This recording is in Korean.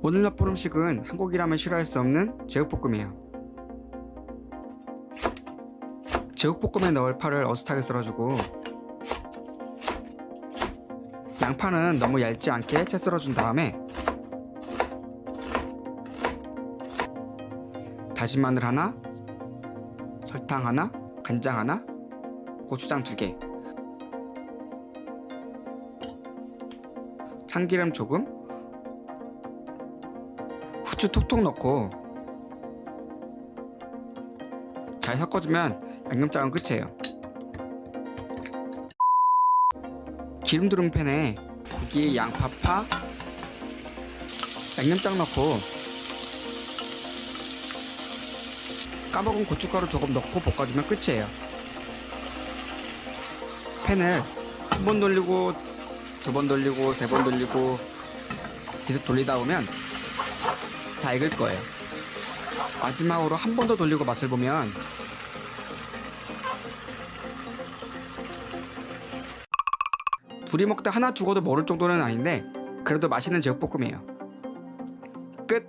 오늘 맛볼 음식은 한국이라면 싫어할 수 없는 제육볶음이에요. 제육볶음에 넣을 파를 어슷하게 썰어주고 양파는 너무 얇지 않게 채 썰어준 다음에 다진 마늘 하나, 설탕 하나, 간장 하나, 고추장 두 개, 참기름 조금, 후추 톡톡 넣고 잘 섞어주면 양념장은 끝이에요. 기름 두른 팬에 고기, 양파, 파, 양념장 넣고 까먹은 고춧가루 조금 넣고 볶아주면 끝이에요. 팬을 한 번 돌리고 두 번 돌리고 세 번 돌리고 계속 돌리다 보면 다 익을 거예요. 마지막으로 한 번 더 돌리고 맛을 보면 둘이 먹다 하나 죽어도 모를 정도는 아닌데 그래도 맛있는 제육볶음이에요. 끝.